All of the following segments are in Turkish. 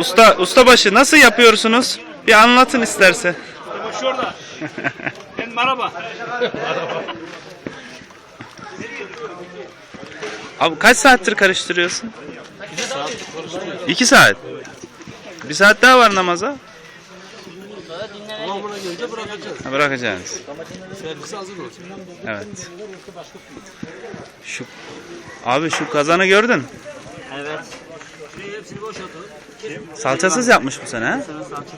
Usta ustabaşı nasıl yapıyorsunuz? Bir anlatın isterse. Şurada. Ben merhaba. Abi kaç saattir karıştırıyorsun? İki saat. Bir saat daha var namaza. Tamamına gelince bırakacağız. Ha, bırakacaksınız. Hazır olacak. Evet. Şu Abi şu kazanı gördün. Evet. Şurayı hepsini boşaltalım. Salçasız yapmış bu sene ha? Sana salça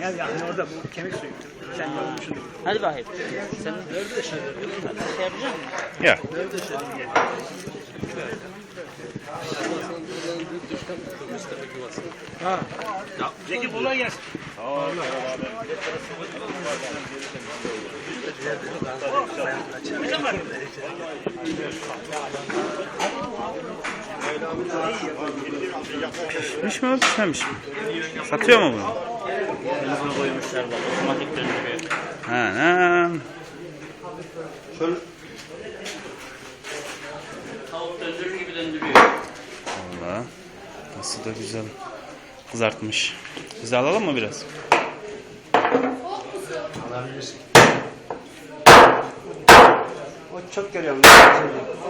Gel yani orada bu kemik suyu. Sen yorulmuşsun. Hadi bakayım. Sen nerede şey yapacak mısın? Ya. Zeki kolay gelsin. Pişmiş mi pişmemiş mi? Satıyor mu bunu? Bunu koymuşlar bak. Otomatik döndürüyor. Ha, ha. Tavuk döndürür gibi döndürüyor. Valla. Nasıl da güzel kızartmış. Biz de alalım mı biraz? O çok görüyorum.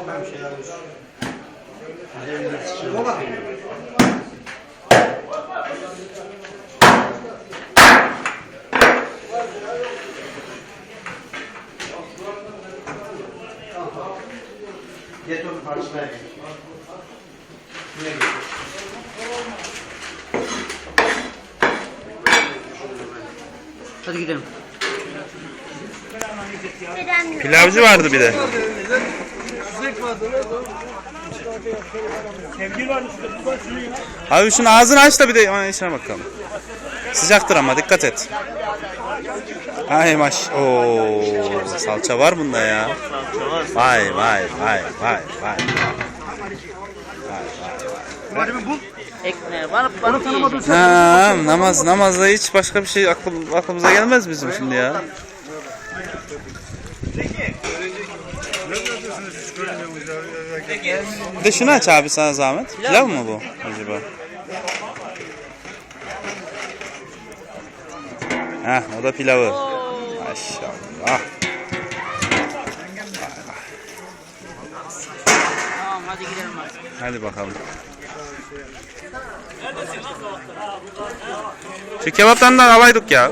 Ben bir şeyler Onu parçalara. Hadi gidelim. Pilavcı vardı bir de. Abi şunu ağzını aç da bir de onun içine bakalım. Sıcaktır ama dikkat et. Ay maş. Oo, salça var bunda ya. Vay vay vay vay vay. Ekmeğe varıp varıp yiyecek. Ha, namaz namazda hiç başka bir şey akıl, aklımıza gelmez bizim şimdi ya. Şunu aç abi sana zahmet. Pilav mı bu acaba? Heh, o da pilavı. Maşallah. Tamam hadi gidelim artık. Hadi bakalım. Şu kebaptan da alaydık ya.